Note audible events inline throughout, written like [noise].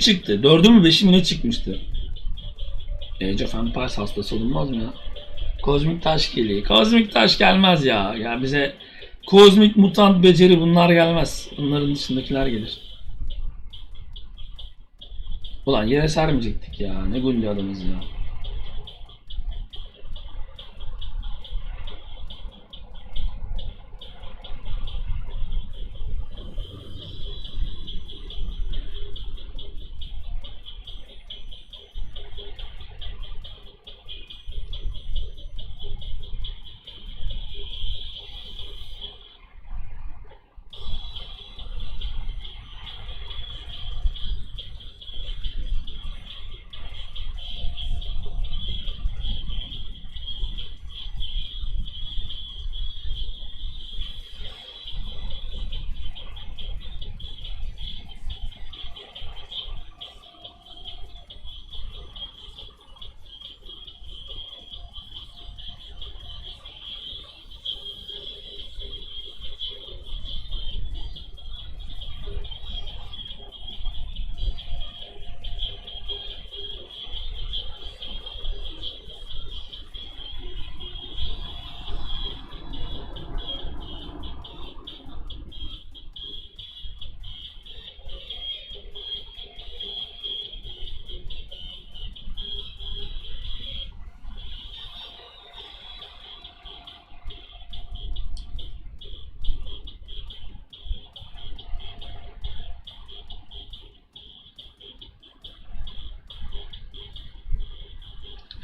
çıktı. Dördü mü beşi mi ne çıkmıştı? Age of Empires hastası olunmaz mı ya? Kozmik taş geliyor. Kozmik taş gelmez ya. Ya bize kozmik mutant beceri bunlar gelmez. Bunların dışındakiler gelir. Ulan yere sermeyecektik ya. Ne gulli adamız ya.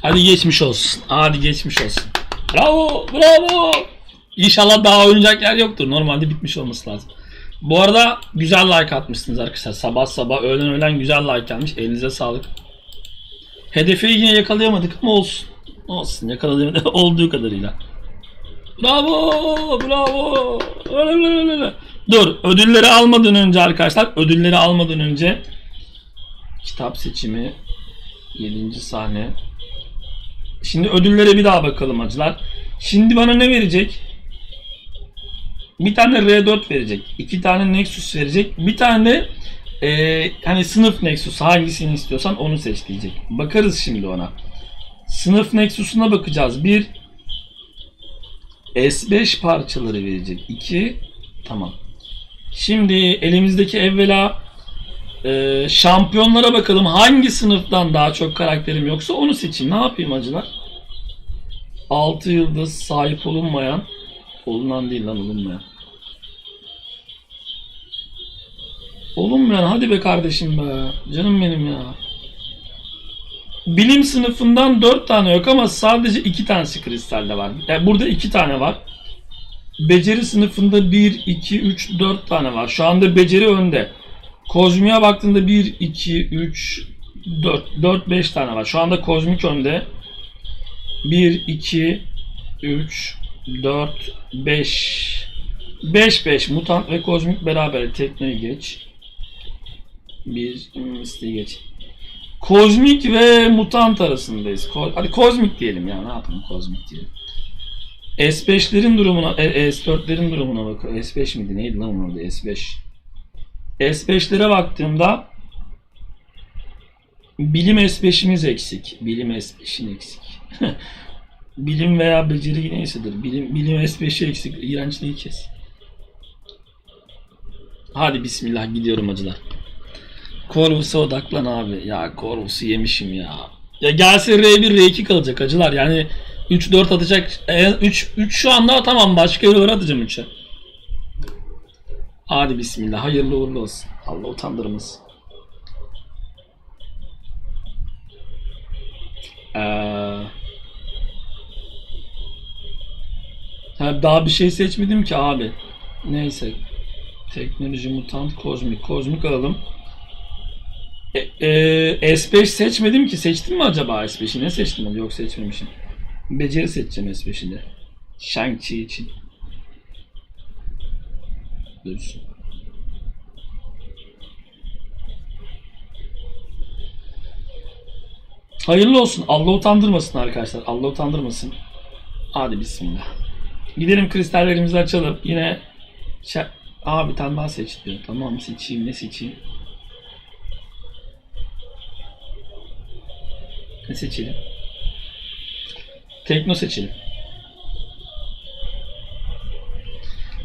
Hadi geçmiş olsun. Hadi geçmiş olsun. Bravo, bravo. İnşallah daha oynayacak yer yoktur. Normalde bitmiş olması lazım. Bu arada güzel like atmışsınız arkadaşlar. Sabah sabah öğlen öğlen güzel like gelmiş. Elinize sağlık. Hedefi yine yakalayamadık ama olsun. Olsun yakalayamadık [laughs] olduğu kadarıyla. Bravo, bravo. Dur, ödülleri almadan önce arkadaşlar, ödülleri almadan önce kitap seçimi 7. sahne Şimdi ödüllere bir daha bakalım acılar. Şimdi bana ne verecek? Bir tane R4 verecek. iki tane Nexus verecek. Bir tane eee, hani sınıf Nexus hangisini istiyorsan onu seç diyecek. Bakarız şimdi ona. Sınıf Nexus'una bakacağız. Bir S5 parçaları verecek. 2 tamam. Şimdi elimizdeki evvela e, şampiyonlara bakalım. Hangi sınıftan daha çok karakterim yoksa onu seçeyim. Ne yapayım acılar? 6 yıldız sahip olunmayan olunan değil lan olunmayan. Olunmayan hadi be kardeşim be. Canım benim ya. Bilim sınıfından 4 tane yok ama sadece 2 tanesi kristalde var. Yani burada 2 tane var. Beceri sınıfında 1, 2, 3, 4 tane var. Şu anda beceri önde. Kozmi'ye baktığında 1, 2, 3, 4, 4, 5 tane var. Şu anda kozmik önde. 1, 2, 3, 4, 5. 5, 5. Mutant ve kozmik beraber. Tekneyi geç. Bir listeyi geç. Kozmik ve mutant arasındayız. Ko- Hadi kozmik diyelim ya. Ne yapalım kozmik diyelim. S5'lerin durumuna, e, S4'lerin durumuna bak. S5 miydi? Neydi lan adı? S5. S5'lere baktığımda bilim S5'imiz eksik. Bilim S5'in eksik. [laughs] bilim veya beceri neysedir. Bilim, bilim S5'i eksik. İğrençliği kes. Hadi bismillah gidiyorum acılar. Corvus'a odaklan abi. Ya Corvus'u yemişim ya. Ya gelse R1 R2 kalacak acılar. Yani 3-4 atacak. 3 3 şu anda atamam. Başka yere atacağım 3'e. Hadi bismillah. Hayırlı uğurlu olsun. Allah utandırmasın. Ee, ha, daha bir şey seçmedim ki abi. Neyse. Teknoloji, mutant, kozmik. Kozmik alalım. E, e, S5 seçmedim ki. Seçtim mi acaba S5'i? Ne seçtim? Yok seçmemişim. Beceri seçeceğim S5'i de. Shang-Chi için. Görüşürüz. Hayırlı olsun. Allah utandırmasın arkadaşlar. Allah utandırmasın. Hadi bismillah. Gidelim kristallerimizi açalım. Yine şey, Aa bir tane daha seç diyor. Tamam seçeyim ne seçeyim. Ne seçelim? Tekno seçelim.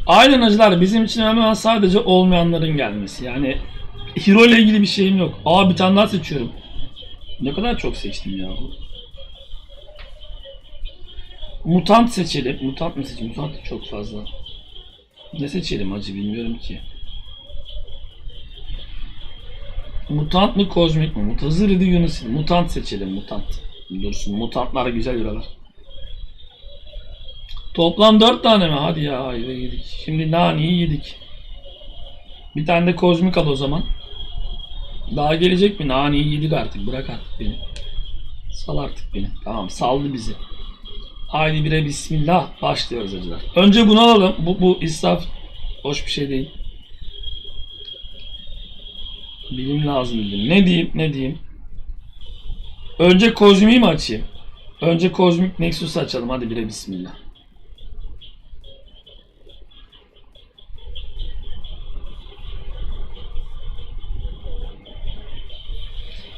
Aynen acılar bizim için önemli olan sadece olmayanların gelmesi. Yani hero ile ilgili bir şeyim yok. Aa bir tane daha seçiyorum. Ne kadar çok seçtim ya. Mutant seçelim. Mutant mı seçelim? Mutant çok fazla. Ne seçelim acı bilmiyorum ki. Mutant mı kozmik mi? Mut hazır. Mutant seçelim mutant. Dursun mutantlar güzel yaralar. Toplam 4 tane mi? Hadi ya ayva yedik. Şimdi naniyi yedik. Bir tane de kozmik al o zaman. Daha gelecek mi? Naniyi yedik artık. Bırak artık beni. Sal artık beni. Tamam saldı bizi. Haydi bire bismillah. Başlıyoruz acılar. Önce bunu alalım. Bu, bu israf hoş bir şey değil. Bilim lazım bilim. Ne diyeyim ne diyeyim. Önce kozmiği mi açayım? Önce kozmik Nexus'u açalım. Hadi bire bismillah.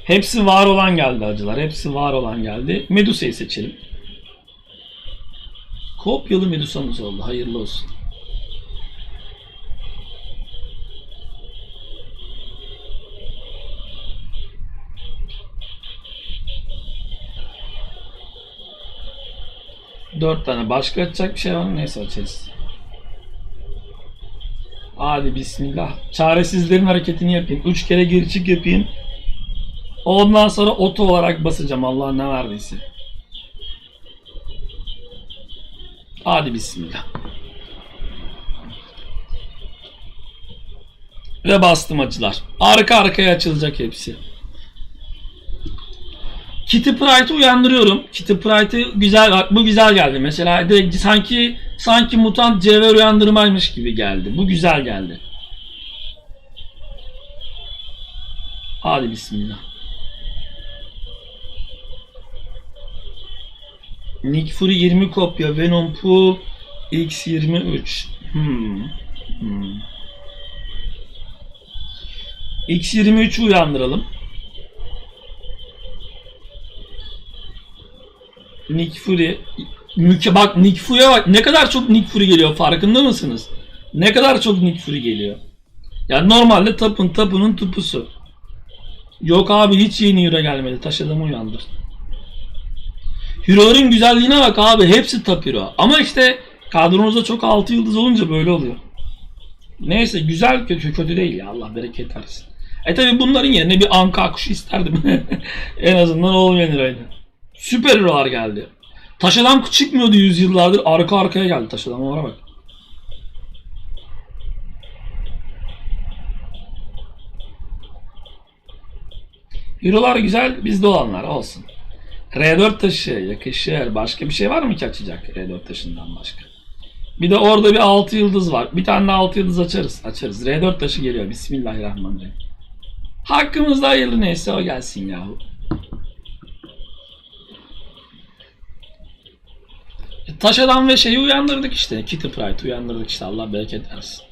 Hepsi var olan geldi acılar. Hepsi var olan geldi. Medusa'yı seçelim. Kopyalı Medusa'mız oldu. Hayırlı olsun. Dört tane. Başka açacak bir şey var mı? Neyse açarız. Hadi bismillah. Çaresizlerin hareketini yapayım. Üç kere geri çık yapayım. Ondan sonra oto olarak basacağım Allah ne verdiyse. Hadi bismillah. Ve bastım acılar. Arka arkaya açılacak hepsi. Kitty Pryde'ı uyandırıyorum. Kitty Pryde'ı güzel, bak bu güzel geldi. Mesela direkt sanki sanki mutant cevher uyandırmaymış gibi geldi. Bu güzel geldi. Hadi bismillah. Nick Fury 20 kopya. Venom Pool X23. Hmm. Hmm. X23'ü uyandıralım. Nick Fury. Müke bak Nick Fury'e bak. Ne kadar çok Nick Fury geliyor farkında mısınız? Ne kadar çok Nick Fury geliyor. Yani normalde tapın tapının tupusu. Yok abi hiç yeni hero gelmedi. Taş adamı uyandır. Hero'ların güzelliğine bak abi. Hepsi top hero. Ama işte kadronuzda çok altı yıldız olunca böyle oluyor. Neyse güzel kötü kötü değil ya. Allah bereket versin. E tabi bunların yerine bir anka kuşu isterdim. [laughs] en azından olmayan hero'ydu. Süper hero'lar geldi. Taş adam çıkmıyordu yüzyıllardır. Arka arkaya geldi taş adamlara bak. Hero'lar güzel, bizde olanlar olsun. R4 taşı yakışır. Başka bir şey var mı ki açacak R4 taşından başka? Bir de orada bir 6 yıldız var. Bir tane de 6 yıldız açarız. Açarız. R4 taşı geliyor. Bismillahirrahmanirrahim. Hakkımızda hayırlı neyse o gelsin yahu. E, Taş adam ve şeyi uyandırdık işte. Kitty Pride uyandırdık işte. Allah bereket versin.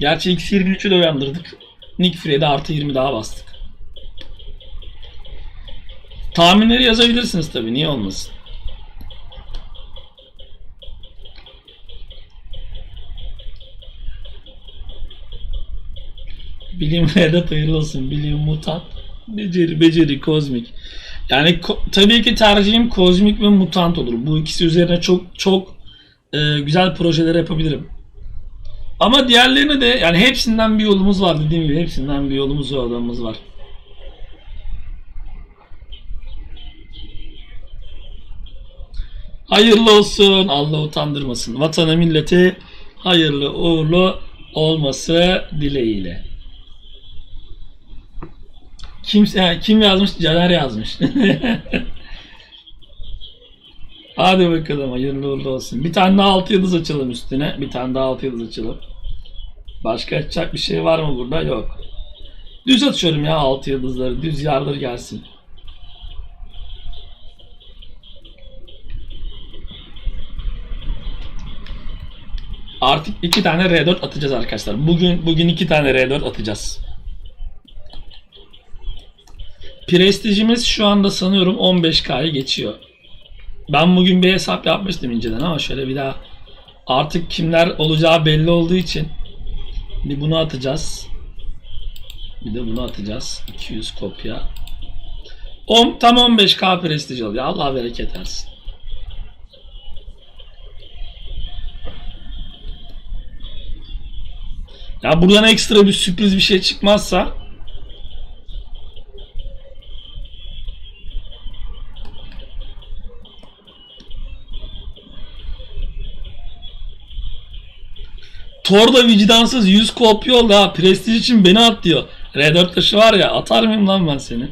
Gerçi X23'ü de uyandırdık. Nick Fury'e de artı 20 daha bastık. Tahminleri yazabilirsiniz tabii. Niye olmasın? Bilim Vedat hayırlı olsun. Bilim mutant. Beceri, beceri, kozmik. Yani ko- tabii ki tercihim kozmik ve mutant olur. Bu ikisi üzerine çok çok e, güzel projeler yapabilirim. Ama diğerlerine de yani hepsinden bir yolumuz var dediğim gibi hepsinden bir yolumuz yolumuz var. Hayırlı olsun. Allah utandırmasın. Vatana milleti hayırlı uğurlu olması dileğiyle. Kim, ha, kim yazmış? Caner yazmış. [laughs] Hadi bakalım hayırlı uğurlu olsun. Bir tane daha altı yıldız açalım üstüne. Bir tane daha altı yıldız açalım. Başka açacak bir şey var mı burada? Yok. Düz açıyorum ya altı yıldızları. Düz yardır gelsin. Artık iki tane R4 atacağız arkadaşlar. Bugün bugün iki tane R4 atacağız. prestijimiz şu anda sanıyorum 15K'yı geçiyor. Ben bugün bir hesap yapmıştım inceden ama şöyle bir daha artık kimler olacağı belli olduğu için bir bunu atacağız. Bir de bunu atacağız. 200 kopya. 10, tam 15K prestij oluyor. Allah bereket versin. Ya buradan ekstra bir sürpriz bir şey çıkmazsa Thor da vicdansız 100 kopya oldu. Prestij için beni at diyor. R4 taşı var ya atar mıyım lan ben seni?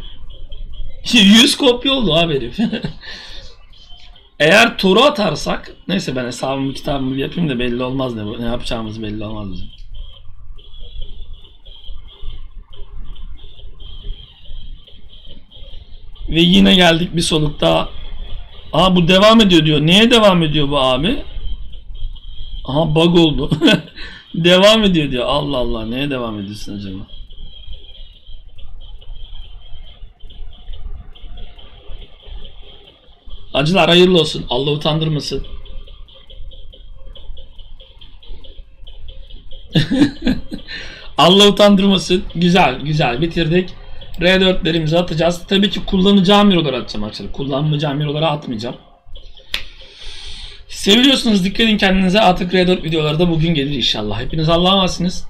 [laughs] 100 kopya oldu abi herif. [laughs] Eğer Thor'u atarsak neyse ben hesabımı kitabımı yapayım da belli olmaz ne, ne yapacağımız belli olmaz bizim. Ve yine geldik bir solukta. Aa bu devam ediyor diyor. Neye devam ediyor bu abi? Aha bug oldu. [laughs] devam ediyor diyor. Allah Allah neye devam ediyorsun acaba? Acılar hayırlı olsun. Allah utandırmasın. [laughs] Allah utandırmasın. Güzel güzel bitirdik. R4'lerimizi atacağız. Tabii ki kullanacağım eurolara atacağım arkadaşlar. Kullanmayacağım eurolara atmayacağım. Seviyorsunuz dikkat edin kendinize. Artık R4 videoları da bugün gelir inşallah. Hepiniz Allah'a emanetsiniz.